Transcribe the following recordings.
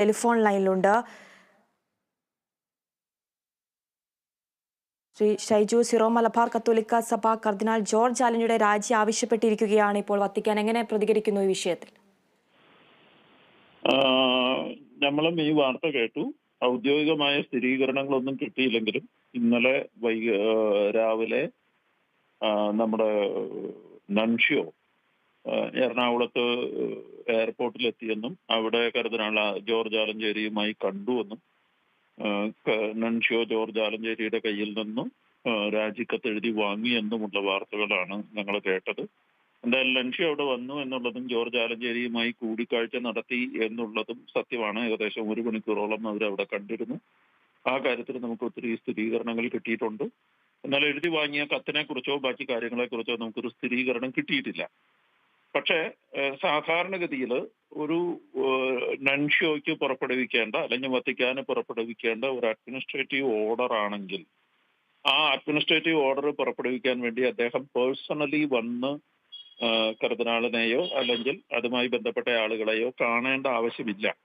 Telephone ലൈനിലുണ്ട്. Shri Shaiju Syro Malabar കത്തോലിക്ക സഭ കർദിനാൾ ജോർജ് ആലനിയുടെ രാജി ആവശ്യപ്പെട്ടിരിക്കുകയാണ് ഇപ്പോൾ വത്തിക്കാൻ. എങ്ങനെ പ്രതികരിക്കുന്നു ഈ വിഷയത്തിൽ? നമ്മളും ഈ വാർത്ത കേട്ടു. ഔദ്യോഗികമായ സ്ഥിരീകരണങ്ങളൊന്നും കിട്ടിയില്ലെങ്കിലും ഇന്നലെ വൈകി രാവിലെ നമ്മുടെ നൻഷ്യോ ആ, എറണാകുളത്ത് എയർപോർട്ടിലെത്തിയെന്നും അവിടെ കരുതനാൾ ജോർജ് ആലഞ്ചേരിയുമായി കണ്ടുവെന്നും നൻഷ്യോ ജോർജ് ആലഞ്ചേരിയുടെ കയ്യിൽ നിന്നും രാജിക്കത്ത് എഴുതി വാങ്ങിയെന്നുമുള്ള വാർത്തകളാണ് ഞങ്ങൾ കേട്ടത്. എന്തായാലും ലൻഷി അവിടെ വന്നു എന്നുള്ളതും ജോർജ് ആലഞ്ചേരിയുമായി കൂടിക്കാഴ്ച നടത്തി എന്നുള്ളതും സത്യമാണ്. ഏകദേശം ഒരു മണിക്കൂറോളം അവർ അവിടെ കണ്ടിരുന്നു. ആ കാര്യത്തിൽ നമുക്ക് ഒത്തിരി സ്ഥിരീകരണങ്ങൾ കിട്ടിയിട്ടുണ്ട്. എന്നാൽ എഴുതി വാങ്ങിയ കത്തിനെ കുറിച്ചോ ബാക്കി കാര്യങ്ങളെ കുറിച്ചോ നമുക്കൊരു സ്ഥിരീകരണം കിട്ടിയിട്ടില്ല. പക്ഷേ സാധാരണഗതിയിൽ ഒരു നൺഷ്യോയ്ക്ക് പുറപ്പെടുവിക്കേണ്ട അല്ലെങ്കിൽ വത്തിക്കാന് പുറപ്പെടുവിക്കേണ്ട ഒരു അഡ്മിനിസ്ട്രേറ്റീവ് ഓർഡർ ആണെങ്കിൽ ആ അഡ്മിനിസ്ട്രേറ്റീവ് ഓർഡർ പുറപ്പെടുവിക്കാൻ വേണ്ടി അദ്ദേഹം പേഴ്സണലി വന്ന് കരുതനാളിനെയോ അല്ലെങ്കിൽ അതുമായി ബന്ധപ്പെട്ട ആളുകളെയോ കാണേണ്ട ആവശ്യമില്ല.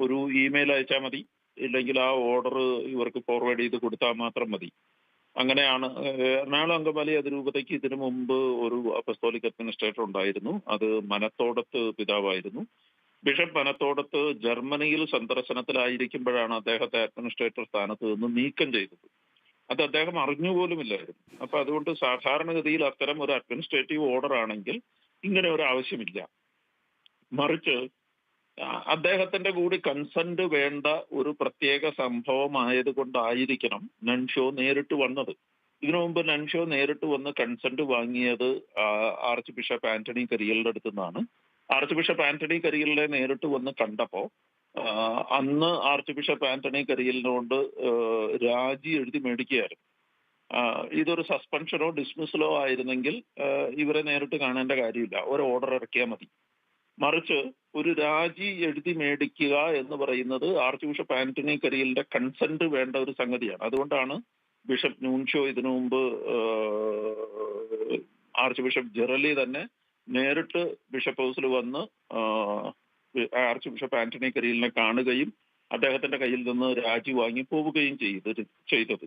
ഒരു ഇമെയിൽ അയച്ചാൽ മതി. ഇല്ലെങ്കിൽ ആ ഓർഡർ ഇവർക്ക് ഫോർവേഡ് ചെയ്ത് കൊടുത്താൽ മാത്രം മതി. അങ്ങനെയാണ്. എറണാകുളം അങ്കമാലി അതിരൂപതയ്ക്ക് ഇതിനു മുമ്പ് ഒരു അപ്പസ്തോലിക് അഡ്മിനിസ്ട്രേറ്റർ ഉണ്ടായിരുന്നു. അത് മനത്തോടത്ത് പിതാവായിരുന്നു. ബിഷപ്പ് മനത്തോടത്ത് ജർമ്മനിയിൽ സന്ദർശനത്തിലായിരിക്കുമ്പോഴാണ് അദ്ദേഹത്തെ അഡ്മിനിസ്ട്രേറ്റർ സ്ഥാനത്ത് നിന്ന് നീക്കം ചെയ്തത്. അത് അദ്ദേഹം അറിഞ്ഞുപോലുമില്ലായിരുന്നു അപ്പൊ അതുകൊണ്ട് സാധാരണഗതിയിൽ അത്തരം ഒരു അഡ്മിനിസ്ട്രേറ്റീവ് ഓർഡർ ആണെങ്കിൽ ഇങ്ങനെ ഒരു ആവശ്യമില്ല. മറിച്ച് അദ്ദേഹത്തിന്റെ കൂടി കൺസെന്റ് വേണ്ട ഒരു പ്രത്യേക സംഭവമായത് കൊണ്ടായിരിക്കണം നൻഷോ നേരിട്ട് വന്നത്. ഇതിനു മുമ്പ് നൻഷോ നേരിട്ട് വന്ന് കൺസെന്റ് വാങ്ങിയത് ആർച്ച് ബിഷപ്പ് ആന്റണി കരിയലിന്റെ അടുത്തു നിന്നാണ്. ആർച്ച് ബിഷപ്പ് ആന്റണി കരിയലിനെ നേരിട്ട് വന്ന് കണ്ടപ്പോ അന്ന് ആർച്ച് ബിഷപ്പ് ആന്റണി കരിയലിനോട് രാജി എഴുതി മേടിക്കുകയായിരുന്നു. ഇതൊരു സസ്പെൻഷനോ ഡിസ്മിസലോ ആയിരുന്നെങ്കിൽ ഇവരെ നേരിട്ട് കാണേണ്ട കാര്യമില്ല. ഒരു ഓർഡർ ഇറക്കിയാൽ മതി. മറിച്ച് ഒരു രാജി എഴുതി മേടിക്കുക എന്ന് പറയുന്നത് ആർച്ച് ബിഷപ്പ് ആന്റണി കരിയലിന്റെ കൺസെന്റ് വേണ്ട ഒരു സംഗതിയാണ്. അതുകൊണ്ടാണ് ബിഷപ്പ് ന്യൂൻഷോ ഇതിനു മുമ്പ് ആർച്ച് ബിഷപ്പ് ജെറലി തന്നെ നേരിട്ട് ബിഷപ്പ് ഹൗസിൽ വന്ന് ആർച്ച് ബിഷപ്പ് ആന്റണി കരിയലിനെ കാണുകയും അദ്ദേഹത്തിന്റെ കയ്യിൽ നിന്ന് രാജി വാങ്ങി പോവുകയും ചെയ്തത് ചെയ്തത്.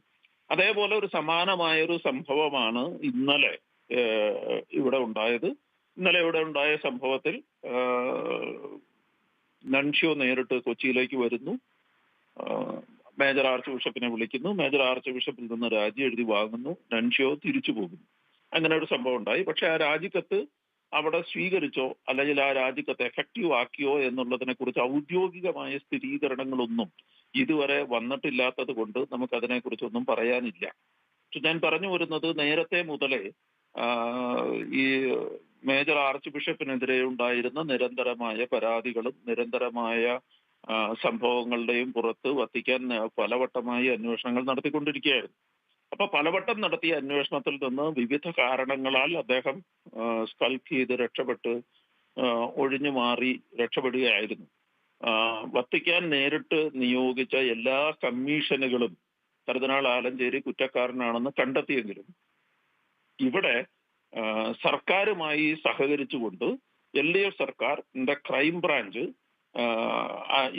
അതേപോലെ ഒരു സമാനമായ ഒരു സംഭവമാണ് ഇന്നലെ ഇവിടെ ഉണ്ടായത്. ഇന്നലെ ഇവിടെ ഉണ്ടായ സംഭവത്തിൽ നൺഷ്യോ നേരിട്ട് കൊച്ചിയിലേക്ക് വരുന്നു. മേജർ ആർച്ച് ബിഷപ്പിനെ വിളിക്കുന്നു. മേജർ ആർച്ച് ബിഷപ്പിൽ നിന്ന് രാജി എഴുതി വാങ്ങുന്നു. നൻഷ്യോ തിരിച്ചു പോകുന്നു. അങ്ങനെ ഒരു സംഭവം ഉണ്ടായി. പക്ഷെ ആ രാജിക്കത്ത് അവിടെ സ്വീകരിച്ചോ അല്ലെങ്കിൽ ആ രാജിക്കത്ത് എഫക്റ്റീവ് ആക്കിയോ എന്നുള്ളതിനെ കുറിച്ച് ഔദ്യോഗികമായ സ്ഥിരീകരണങ്ങളൊന്നും ഇതുവരെ വന്നിട്ടില്ലാത്തത് കൊണ്ട് നമുക്ക് അതിനെ കുറിച്ചൊന്നും പറയാനില്ല. ഞാൻ പറഞ്ഞു വരുന്നത് നേരത്തെ മുതലേ ഈ മേജർ ആർച്ച് ബിഷപ്പിനെതിരെ ഉണ്ടായിരുന്ന നിരന്തരമായ പരാതികളും നിരന്തരമായ സംഭവങ്ങളുടെയും പുറത്ത് വത്തിക്കാൻ പലവട്ടമായി അന്വേഷണങ്ങൾ നടത്തിക്കൊണ്ടിരിക്കുകയായിരുന്നു. അപ്പൊ പലവട്ടം നടത്തിയ അന്വേഷണത്തിൽ നിന്ന് വിവിധ കാരണങ്ങളാൽ അദ്ദേഹം സ്കൽഫ് ചെയ്ത് രക്ഷപ്പെട്ട് ഒഴിഞ്ഞു മാറി രക്ഷപ്പെടുകയായിരുന്നു. വത്തിക്കാൻ നേരിട്ട് നിയോഗിച്ച എല്ലാ കമ്മീഷനുകളും കരുതനാൾ ആലഞ്ചേരി കുറ്റക്കാരനാണെന്ന് കണ്ടെത്തിയെങ്കിലും ഇവിടെ സർക്കാരുമായി സഹകരിച്ചുകൊണ്ട് എൽ ഡി എഫ് സർക്കാരിന്റെ ക്രൈം ബ്രാഞ്ച്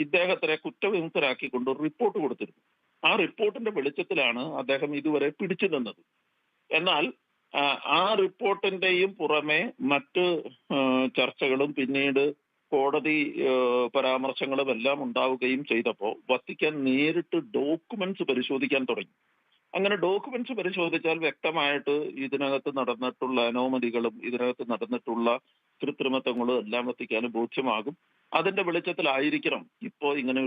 ഇദ്ദേഹത്തിനെ കുറ്റവിമുക്തരാക്കിക്കൊണ്ട് റിപ്പോർട്ട് കൊടുത്തിരുന്നു. ആ റിപ്പോർട്ടിന്റെ വെളിച്ചത്തിലാണ് അദ്ദേഹം ഇതുവരെ പിടിച്ചു നിന്നത്. എന്നാൽ ആ റിപ്പോർട്ടിന്റെയും പുറമെ മറ്റ് ചർച്ചകളും പിന്നീട് കോടതി പരാമർശങ്ങളും എല്ലാം ഉണ്ടാവുകയും ചെയ്തപ്പോൾ വത്തിക്കാൻ നേരിട്ട് ഡോക്യുമെന്റ്സ് പരിശോധിക്കാൻ തുടങ്ങി. അങ്ങനെ ഡോക്യുമെന്റ്സ് പരിശോധിച്ചാൽ വ്യക്തമായിട്ട് ഇതിനകത്ത് നടന്നിട്ടുള്ള അനോമതികളും ഇതിനകത്ത് നടന്നിട്ടുള്ള കൃത്രിമത്വങ്ങളും എല്ലാം എത്തിക്കാനും ബോധ്യമാകും. അതിന്റെ വെളിച്ചത്തിലായിരിക്കണം ഇപ്പോൾ ഇങ്ങനെ ഒരു